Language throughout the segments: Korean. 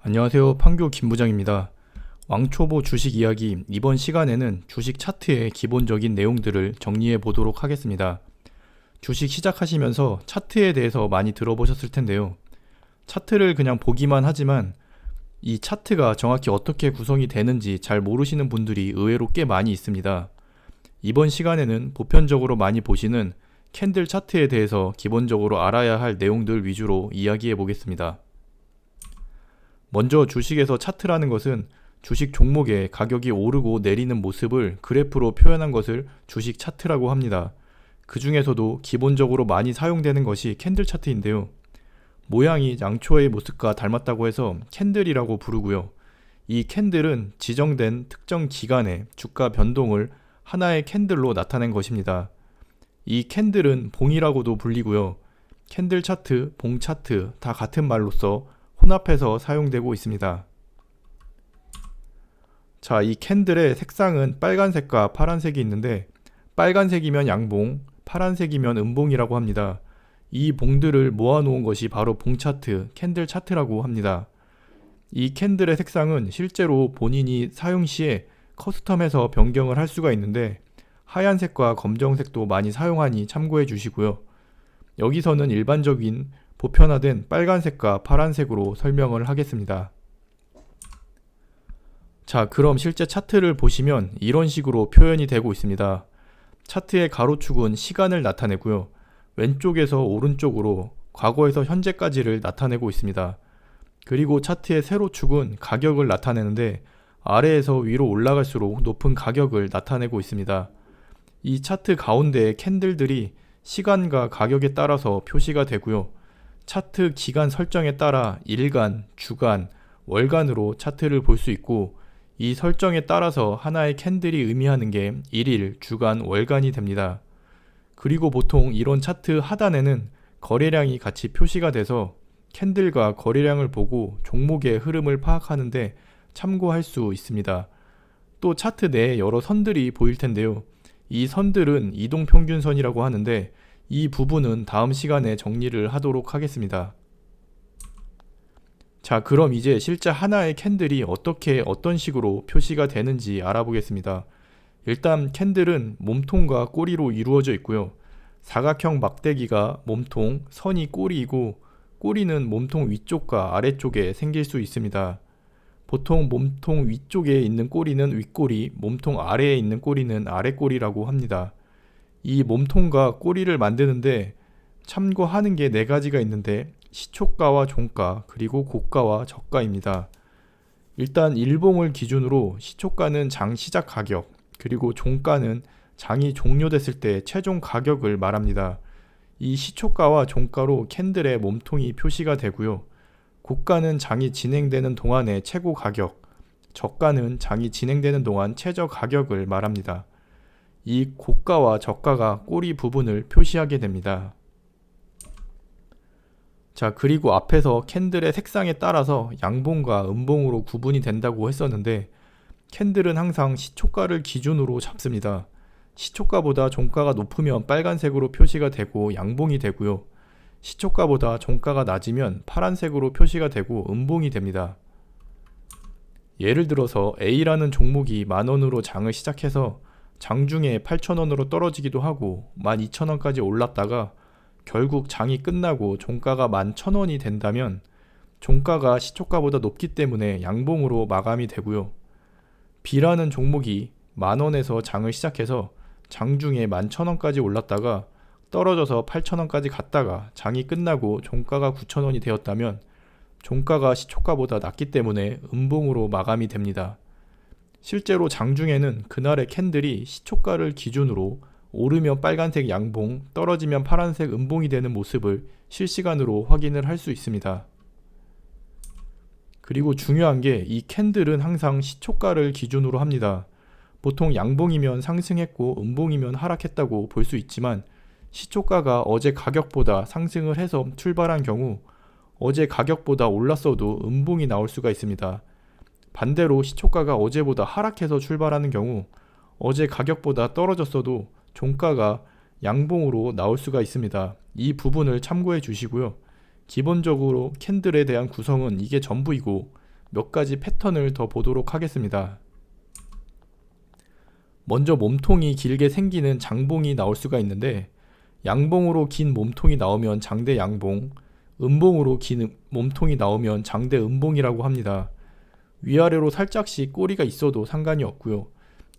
안녕하세요. 판교 김부장입니다. 왕초보 주식 이야기 이번 시간에는 주식 차트의 기본적인 내용들을 정리해 보도록 하겠습니다. 주식 시작하시면서 차트에 대해서 많이 들어보셨을 텐데요. 차트를 그냥 보기만 하지만 이 차트가 정확히 어떻게 구성이 되는지 잘 모르시는 분들이 의외로 꽤 많이 있습니다. 이번 시간에는 보편적으로 많이 보시는 캔들 차트에 대해서 기본적으로 알아야 할 내용들 위주로 이야기해 보겠습니다. 먼저 주식에서 차트라는 것은 주식 종목의 가격이 오르고 내리는 모습을 그래프로 표현한 것을 주식 차트라고 합니다. 그 중에서도 기본적으로 많이 사용되는 것이 캔들 차트인데요. 모양이 양초의 모습과 닮았다고 해서 캔들이라고 부르고요. 이 캔들은 지정된 특정 기간의 주가 변동을 하나의 캔들로 나타낸 것입니다. 이 캔들은 봉이라고도 불리고요. 캔들 차트, 봉 차트 다 같은 말로써 혼합해서 사용되고 있습니다. 자, 이 캔들의 색상은 빨간색과 파란색이 있는데 빨간색이면 양봉, 파란색이면 음봉이라고 합니다. 이 봉들을 모아놓은 것이 바로 봉 차트, 캔들 차트라고 합니다. 이 캔들의 색상은 실제로 본인이 사용 시에 커스텀해서 변경을 할 수가 있는데 하얀색과 검정색도 많이 사용하니 참고해 주시고요. 여기서는 일반적인 보편화된 빨간색과 파란색으로 설명을 하겠습니다. 자, 그럼 실제 차트를 보시면 이런 식으로 표현이 되고 있습니다. 차트의 가로축은 시간을 나타내고요. 왼쪽에서 오른쪽으로 과거에서 현재까지를 나타내고 있습니다. 그리고 차트의 세로축은 가격을 나타내는데 아래에서 위로 올라갈수록 높은 가격을 나타내고 있습니다. 이 차트 가운데의 캔들들이 시간과 가격에 따라서 표시가 되고요. 차트 기간 설정에 따라 일간, 주간, 월간으로 차트를 볼 수 있고 이 설정에 따라서 하나의 캔들이 의미하는 게 일일, 주간, 월간이 됩니다. 그리고 보통 이런 차트 하단에는 거래량이 같이 표시가 돼서 캔들과 거래량을 보고 종목의 흐름을 파악하는데 참고할 수 있습니다. 또 차트 내에 여러 선들이 보일 텐데요. 이 선들은 이동평균선이라고 하는데 이 부분은 다음 시간에 정리를 하도록 하겠습니다. 자, 그럼 이제 실제 하나의 캔들이 어떻게 어떤 식으로 표시가 되는지 알아보겠습니다. 일단 캔들은 몸통과 꼬리로 이루어져 있고요. 사각형 막대기가 몸통, 선이 꼬리이고 꼬리는 몸통 위쪽과 아래쪽에 생길 수 있습니다. 보통 몸통 위쪽에 있는 꼬리는 윗꼬리, 몸통 아래에 있는 꼬리는 아래꼬리라고 합니다. 이 몸통과 꼬리를 만드는데 참고하는 게 네 가지가 있는데 시초가와 종가 그리고 고가와 저가입니다. 일단 일봉을 기준으로 시초가는 장 시작 가격 그리고 종가는 장이 종료됐을 때 최종 가격을 말합니다. 이 시초가와 종가로 캔들의 몸통이 표시가 되고요. 고가는 장이 진행되는 동안의 최고 가격, 저가는 장이 진행되는 동안 최저 가격을 말합니다. 이 고가와 저가가 꼬리 부분을 표시하게 됩니다. 자, 그리고 앞에서 캔들의 색상에 따라서 양봉과 음봉으로 구분이 된다고 했었는데 캔들은 항상 시초가를 기준으로 잡습니다. 시초가보다 종가가 높으면 빨간색으로 표시가 되고 양봉이 되고요. 시초가보다 종가가 낮으면 파란색으로 표시가 되고 음봉이 됩니다. 예를 들어서 A라는 종목이 만원으로 장을 시작해서 장중에 8천원으로 떨어지기도 하고 12,000원까지 올랐다가 결국 장이 끝나고 종가가 11,000원이 된다면 종가가 시초가보다 높기 때문에 양봉으로 마감이 되고요. B라는 종목이 만원에서 장을 시작해서 장중에 11,000원까지 올랐다가 떨어져서 8,000원까지 갔다가 장이 끝나고 종가가 9,000원이 되었다면 종가가 시초가보다 낮기 때문에 음봉으로 마감이 됩니다. 실제로 장중에는 그날의 캔들이 시초가를 기준으로 오르면 빨간색 양봉, 떨어지면 파란색 음봉이 되는 모습을 실시간으로 확인을 할 수 있습니다. 그리고 중요한 게 이 캔들은 항상 시초가를 기준으로 합니다. 보통 양봉이면 상승했고 음봉이면 하락했다고 볼 수 있지만 시초가가 어제 가격보다 상승을 해서 출발한 경우 어제 가격보다 올랐어도 음봉이 나올 수가 있습니다. 반대로 시초가가 어제보다 하락해서 출발하는 경우 어제 가격보다 떨어졌어도 종가가 양봉으로 나올 수가 있습니다. 이 부분을 참고해 주시고요. 기본적으로 캔들에 대한 구성은 이게 전부이고 몇 가지 패턴을 더 보도록 하겠습니다. 먼저 몸통이 길게 생기는 장봉이 나올 수가 있는데 양봉으로 긴 몸통이 나오면 장대 양봉, 음봉으로 긴 몸통이 나오면 장대 음봉이라고 합니다. 위아래로 살짝씩 꼬리가 있어도 상관이 없고요.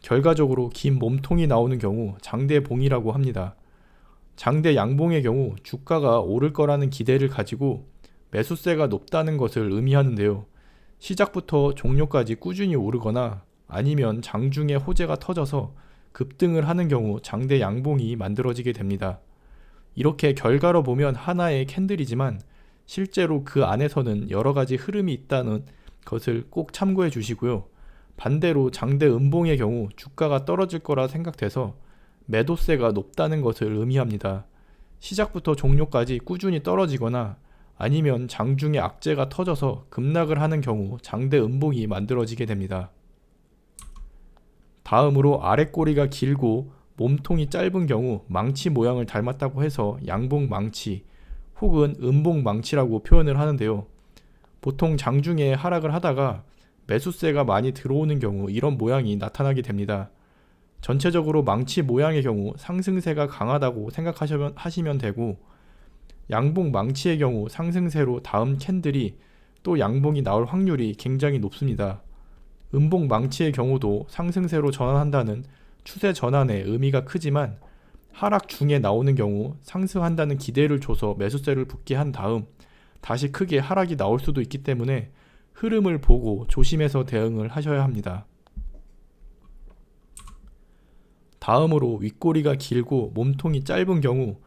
결과적으로 긴 몸통이 나오는 경우 장대 봉이라고 합니다. 장대 양봉의 경우 주가가 오를 거라는 기대를 가지고 매수세가 높다는 것을 의미하는데요. 시작부터 종료까지 꾸준히 오르거나 아니면 장중에 호재가 터져서 급등을 하는 경우 장대 양봉이 만들어지게 됩니다. 이렇게 결과로 보면 하나의 캔들이지만 실제로 그 안에서는 여러 가지 흐름이 있다는 것을 꼭 참고해 주시고요. 반대로 장대 음봉의 경우 주가가 떨어질 거라 생각돼서 매도세가 높다는 것을 의미합니다. 시작부터 종료까지 꾸준히 떨어지거나 아니면 장중에 악재가 터져서 급락을 하는 경우 장대 음봉이 만들어지게 됩니다. 다음으로 아랫꼬리가 길고 몸통이 짧은 경우 망치 모양을 닮았다고 해서 양봉 망치 혹은 음봉 망치라고 표현을 하는데요. 보통 장중에 하락을 하다가 매수세가 많이 들어오는 경우 이런 모양이 나타나게 됩니다. 전체적으로 망치 모양의 경우 상승세가 강하다고 생각하시면 하시면 되고 양봉 망치의 경우 상승세로 다음 캔들이 또 양봉이 나올 확률이 굉장히 높습니다. 음봉 망치의 경우도 상승세로 전환한다는 추세 전환의 의미가 크지만 하락 중에 나오는 경우 상승한다는 기대를 줘서 매수세를 붙게 한 다음 다시 크게 하락이 나올 수도 있기 때문에 흐름을 보고 조심해서 대응을 하셔야 합니다. 다음으로 윗꼬리가 길고 몸통이 짧은 경우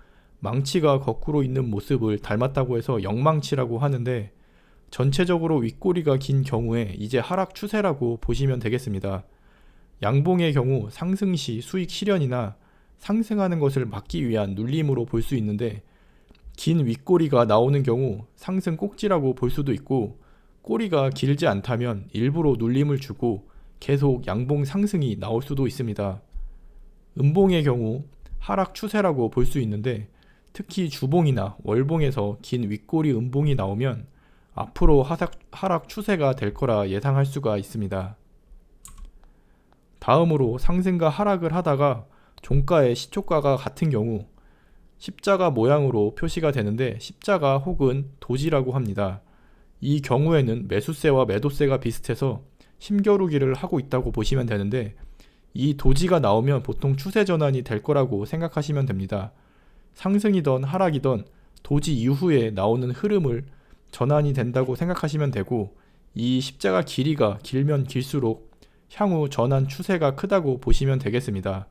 망치가 거꾸로 있는 모습을 닮았다고 해서 영망치라고 하는데 전체적으로 윗꼬리가 긴 경우에 이제 하락 추세라고 보시면 되겠습니다. 양봉의 경우 상승 시 수익 실현이나 상승하는 것을 막기 위한 눌림으로 볼 수 있는데 긴 윗꼬리가 나오는 경우 상승 꼭지라고 볼 수도 있고 꼬리가 길지 않다면 일부러 눌림을 주고 계속 양봉 상승이 나올 수도 있습니다. 음봉의 경우 하락 추세라고 볼 수 있는데 특히 주봉이나 월봉에서 긴 윗꼬리 음봉이 나오면 앞으로 하락, 하락 추세가 될 거라 예상할 수가 있습니다. 다음으로 상승과 하락을 하다가 종가의 시초가가 같은 경우 십자가 모양으로 표시가 되는데 십자가 혹은 도지라고 합니다. 이 경우에는 매수세와 매도세가 비슷해서 힘겨루기를 하고 있다고 보시면 되는데 이 도지가 나오면 보통 추세 전환이 될 거라고 생각하시면 됩니다. 상승이던 하락이던 도지 이후에 나오는 흐름을 전환이 된다고 생각하시면 되고 이 십자가 길이가 길면 길수록 향후 전환 추세가 크다고 보시면 되겠습니다.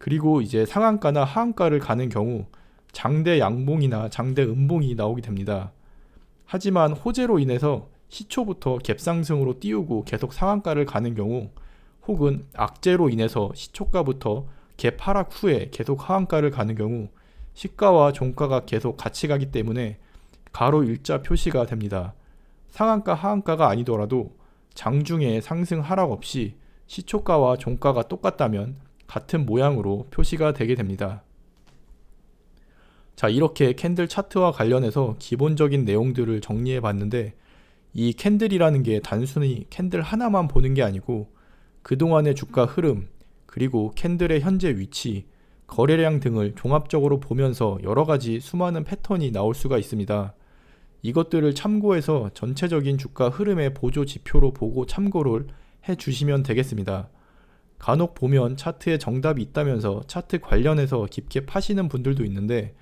그리고 이제 상한가나 하한가를 가는 경우 장대 양봉이나 장대 음봉이 나오게 됩니다. 하지만 호재로 인해서 시초부터 갭상승으로 띄우고 계속 상한가를 가는 경우 혹은 악재로 인해서 시초가부터 갭 하락 후에 계속 하한가를 가는 경우 시가와 종가가 계속 같이 가기 때문에 가로 일자 표시가 됩니다. 상한가 하한가가 아니더라도 장중에 상승 하락 없이 시초가와 종가가 똑같다면 같은 모양으로 표시가 되게 됩니다. 자, 이렇게 캔들 차트와 관련해서 기본적인 내용들을 정리해 봤는데 이 캔들이라는 게 단순히 캔들 하나만 보는 게 아니고 그동안의 주가 흐름, 그리고 캔들의 현재 위치, 거래량 등을 종합적으로 보면서 여러 가지 수많은 패턴이 나올 수가 있습니다. 이것들을 참고해서 전체적인 주가 흐름의 보조 지표로 보고 참고를 해 주시면 되겠습니다. 간혹 보면 차트에 정답이 있다면서 차트 관련해서 깊게 파시는 분들도 있는데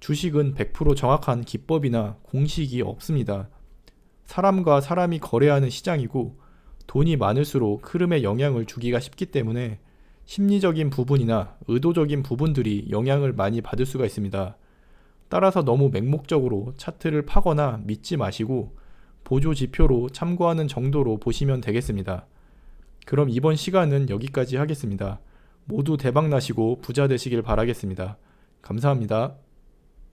주식은 100% 정확한 기법이나 공식이 없습니다. 사람과 사람이 거래하는 시장이고 돈이 많을수록 흐름에 영향을 주기가 쉽기 때문에 심리적인 부분이나 의도적인 부분들이 영향을 많이 받을 수가 있습니다. 따라서 너무 맹목적으로 차트를 파거나 믿지 마시고 보조 지표로 참고하는 정도로 보시면 되겠습니다. 그럼 이번 시간은 여기까지 하겠습니다. 모두 대박 나시고 부자 되시길 바라겠습니다. 감사합니다.